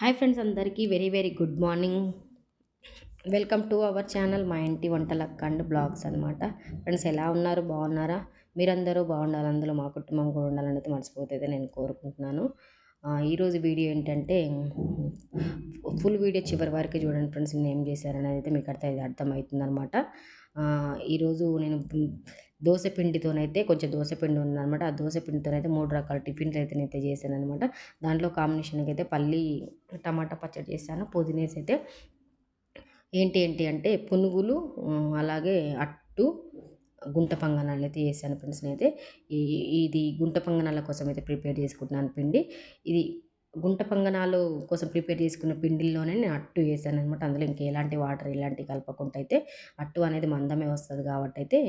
Hi friends అందరికీ very very good morning. Welcome to our channel మా ఇంటి వంటల కండ్ బ్లాగ్స్ అనమాట ఫ్రెండ్స్ ఎలా ఉన్నారు? బాగున్నారా? మీరందరూ బాగుండాలి అందులో మా కుటుంబం కూడా ఉండాలని అయితే మనస్ఫూర్తి నేను కోరుకుంటున్నాను. ఈరోజు వీడియో ఏంటంటే ఫుల్ వీడియో చివరి వరకు చూడండి ఫ్రెండ్స్ నేను ఏం చేశారనేది అయితే మీకు అర్థం అర్థమవుతుంది అనమాట ఈరోజు నేను దోశపిండితోనైతే కొంచెం దోశపిండి ఉందనమాట ఆ దోశపిండితోనైతే మూడు రకాల టిఫిన్లు అయితే నేనైతే చేశాను అనమాట దాంట్లో కాంబినేషన్కి అయితే పల్లి టమాటా పచ్చడి చేశాను. పుదీనేసి అయితే ఏంటి ఏంటి అంటే పునుగులు అలాగే అట్టు గుంట పంగనాలు అయితే చేశాను ఫ్రెండ్స్ అయితే ఈ ఇది గుంట పంగనాల కోసం అయితే ప్రిపేర్ చేసుకుంటున్నాను పిండి. ఇది గుంట పంగనాలు కోసం ప్రిపేర్ చేసుకున్న పిండిల్లోనే నేను అట్టు వేసాను అనమాట అందులో ఇంకా ఎలాంటి వాటర్ ఇలాంటివి కలపకుండా అయితే అట్టు అనేది మందమే వస్తుంది కాబట్టి అయితే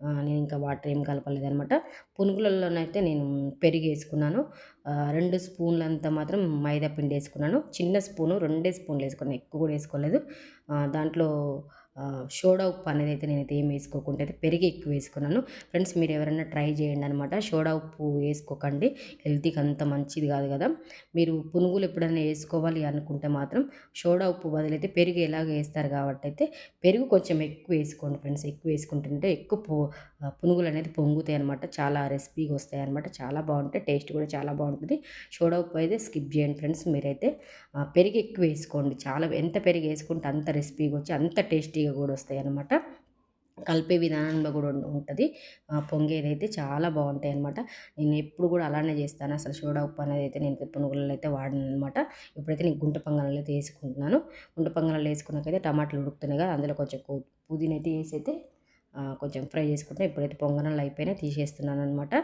నేను ఇంకా వాటర్ ఏం కలపలేదు అనమాట పునుగులలోనైతే నేను పెరుగు వేసుకున్నాను రెండు స్పూన్లంతా మాత్రం మైదా పిండి వేసుకున్నాను చిన్న స్పూను రెండే స్పూన్లు వేసుకున్నాను ఎక్కువ కూడా వేసుకోలేదు. దాంట్లో సోడా ఉప్పు అనేది అయితే నేనైతే ఏం వేసుకోకుండా అయితే పెరిగి ఎక్కువ వేసుకున్నాను. ఫ్రెండ్స్ మీరు ఎవరైనా ట్రై చేయండి అనమాట సోడా ఉప్పు వేసుకోకండి. హెల్తీకి అంత మంచిది కాదు కదా. మీరు పునుగులు ఎప్పుడైనా వేసుకోవాలి అనుకుంటే మాత్రం సోడా ఉప్పు బదులైతే పెరుగు ఎలాగ వేస్తారు కాబట్టి అయితే పెరుగు కొంచెం ఎక్కువ వేసుకోండి ఫ్రెండ్స్. ఎక్కువ వేసుకుంటుంటే ఎక్కువ పునుగులు అనేది పొంగుతాయి అనమాట చాలా రెసిపీగా వస్తాయి అనమాట చాలా బాగుంటాయి. టేస్ట్ కూడా చాలా బాగుంటుంది. షోడా ఉప్పు అయితే స్కిప్ చేయండి ఫ్రెండ్స్. మీరైతే పెరుగు ఎక్కువ వేసుకోండి. చాలా ఎంత పెరుగు వేసుకుంటే అంత రెసిపీగా వచ్చి అంత టేస్టీ మంచిగా కూడా వస్తాయి అన్నమాట. కలిపే విధానంలో కూడా ఉంటుంది. పొంగేది అయితే చాలా బాగుంటాయి అనమాట నేను ఎప్పుడు కూడా అలానే చేస్తాను. అసలు సోడా ఉప్పు అనేది అయితే నేను పునుగులలో అయితే వాడను అనమాట ఇప్పుడైతే నేను గుంట పొంగనాలు అయితే వేసుకుంటున్నాను. గుంట పొంగనాలు వేసుకున్నాకైతే టమాటాలు ఉడుకుతున్నాయి కదా అందులో కొంచెం పుదీన అయితే వేసి అయితే కొంచెం ఫ్రై చేసుకుంటే ఇప్పుడైతే పొంగనాలు అయిపోయినా తీసేస్తున్నాను అనమాట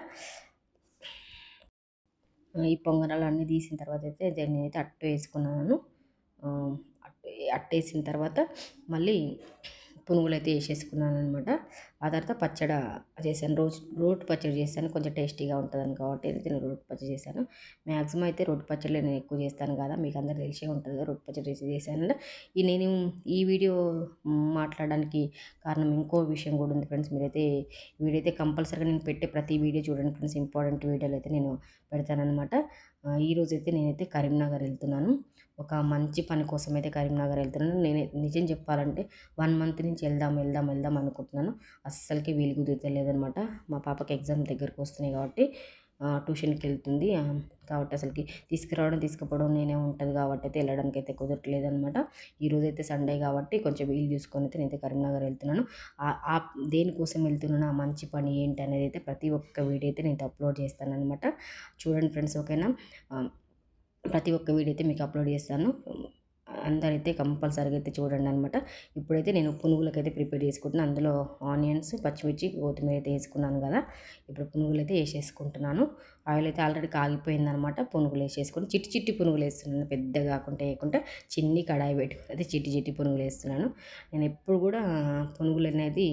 ఈ పొంగనాలు అన్నీ తీసిన తర్వాత అయితే నేనైతే అయితే అట్టు వేసుకున్నాను. అట్టేసిన తర్వాత మళ్ళీ పునుగులు అయితే వేసేసుకున్నాను అనమాట ఆ తర్వాత పచ్చడి చేశాను. రోజు రోటి పచ్చడి చేశాను. కొంచెం టేస్టీగా ఉంటుందని కాబట్టి నేను రోటి పచ్చడి చేశాను. మ్యాక్సిమం అయితే రోటి పచ్చడి నేను ఎక్కువ చేస్తాను కదా. మీకు అందరూ తెలిసే ఉంటుంది కదా రోటి పచ్చడి చేసి చేశాను. ఈ నేను ఈ వీడియో మాట్లాడడానికి కారణం ఇంకో విషయం కూడా ఉంది ఫ్రెండ్స్. మీరైతే వీడియో అయితే కంపల్సరీగా నేను పెట్టే ప్రతి వీడియో చూడండి ఫ్రెండ్స్. ఇంపార్టెంట్ వీడియోలు అయితే నేను పెడతానమాట ఈరోజు అయితే నేనైతే కరీంనగర్ వెళ్తున్నాను. ఒక మంచి పని కోసం అయితే కరీంనగర్ వెళ్తున్నాను. నేను నిజం చెప్పాలంటే వన్ మంత్ నుంచి వెళ్దాం వెళ్దాం వెళ్దాం అనుకుంటున్నాను. అస్సలకి వీలు కుదురుతలేదనమాట మా పాపకి ఎగ్జామ్ దగ్గరకు వస్తున్నాయి కాబట్టి ట్యూషన్కి వెళ్తుంది. కాబట్టి అసలుకి తీసుకురావడం తీసుకుపోవడం నేనే ఉంటుంది కాబట్టి అయితే వెళ్ళడానికి అయితే కుదరట్లేదు అనమాట ఈరోజు అయితే సండే కాబట్టి కొంచెం వీలు చూసుకొని అయితే నేనైతే కరీంనగర్ వెళ్తున్నాను. ఆ దేనికోసం వెళ్తున్నాను ఆ మంచి పని ఏంటి అనేది అయితే ప్రతి ఒక్క వీడియో అయితే నేను అప్లోడ్ చేస్తాను అనమాట చూడండి ఫ్రెండ్స్ ఓకేనా? ప్రతి ఒక్క వీడియో అయితే మీకు అప్లోడ్ చేస్తాను అందరైతే కంపల్సరీగా అయితే చూడండి అనమాట ఇప్పుడైతే నేను పునుగులకైతే ప్రిపేర్ చేసుకుంటున్నాను అందులో ఆనియన్స్ పచ్చిమిర్చి కొత్తిమీర అయితే వేసుకున్నాను కదా. ఇప్పుడు పునుగులు అయితే వేసేసుకుంటున్నాను. ఆయిల్ అయితే ఆల్రెడీ కాగిపోయిందనమాట పునుగులు వేసేసుకొని చిట్టి చిట్టి పునుగులు వేస్తున్నాను. పెద్దగా కాకుండా వేయకుండా చిన్ని కడాయి పెట్టుకుని అయితే చిట్టి చిట్టి పునుగులు వేస్తున్నాను. నేను ఎప్పుడు కూడా పునుగులు అనేది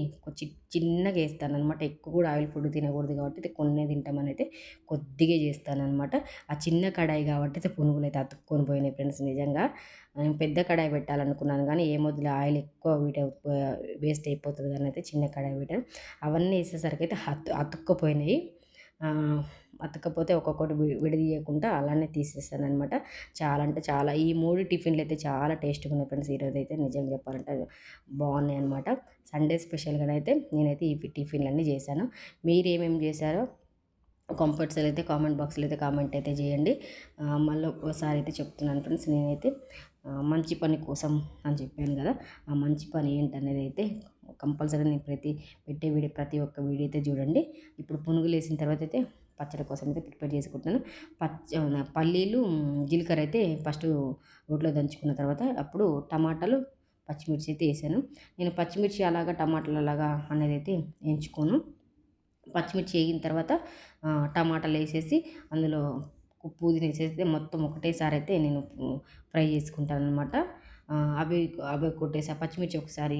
చిన్నగా వేస్తాను అనమాట ఎక్కువ కూడా ఆయిల్ ఫుడ్ తినకూడదు కాబట్టి కొన్ని తింటామని అయితే కొద్దిగా చేస్తాను అనమాట ఆ చిన్న కడాయి కాబట్టి అయితే పునుగులు అయితే అతుక్కొని పోయినాయి ఫ్రెండ్స్ నిజంగా. నేను పెద్ద కడాయి పెట్టాలనుకున్నాను కానీ ఏ మొదలు ఆయిల్ ఎక్కువ వీట వేస్ట్ అయిపోతుంది అని అయితే చిన్న కడాయి పెట్టాను. అవన్నీ వేసేసరికి అయితే అతు అతుక్కపోయినాయి. అతకపోతే ఒక్కొక్కటి విడదీయకుండా అలానే తీసేస్తాను అనమాట చాలా అంటే చాలా ఈ మూడు టిఫిన్లు అయితే చాలా టేస్ట్గా ఉన్నాయి ఫ్రెండ్స్. ఈరోజు అయితే నిజం చెప్పాలంటే బాగున్నాయి అనమాట సండే స్పెషల్గా అయితే నేనైతే ఈ టిఫిన్లు అన్నీ చేశాను. మీరు ఏమేమి చేశారో కంఫర్ట్స్లో అయితే కామెంట్ బాక్స్లో అయితే కామెంట్ అయితే చేయండి. మళ్ళీ ఒకసారి అయితే చెప్తున్నాను ఫ్రెండ్స్ నేనైతే. మంచి పని కోసం అని చెప్పాను కదా. ఆ మంచి పని ఏంటనేది అయితే కంపల్సరీ నేను ప్రతి పెట్టే వీడియో ప్రతి ఒక్క వీడియో అయితే చూడండి. ఇప్పుడు పునుగులు వేసిన తర్వాత అయితే పచ్చడి కోసం అయితే ప్రిపేర్ చేసుకుంటున్నాను. పచ్చ పల్లీలు జీలకర్ర అయితే ఫస్ట్ రోట్లో దంచుకున్న తర్వాత అప్పుడు టమాటాలు పచ్చిమిర్చి అయితే వేసాను. నేను పచ్చిమిర్చి అలాగా టమాటాలు అలాగా అనేది అయితే ఎంచుకోను. పచ్చిమిర్చి వేగిన తర్వాత టమాటాలు వేసేసి అందులో పుదీనా వేసేస్తే మొత్తం ఒకటేసారి అయితే నేను ఫ్రై చేసుకుంటాను అనమాట అవి అవి కొట్టేసి పచ్చిమిర్చి ఒకసారి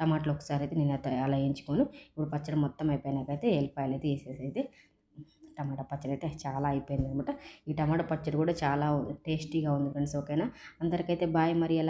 టమాటాలు ఒకసారి అయితే నేను అలా వేయించుకోను. ఇప్పుడు పచ్చడి మొత్తం అయిపోయినాకైతే ఎల్లిపాయలు అయితే వేసేసి అయితే టమాటా పచ్చడి అయితే చాలా అయిపోయింది అనమాట ఈ టమాటా పచ్చడి కూడా చాలా టేస్టీగా ఉంది ఫ్రెండ్స్ ఓకేనా? అందరికైతే బాయ్ మరి అలా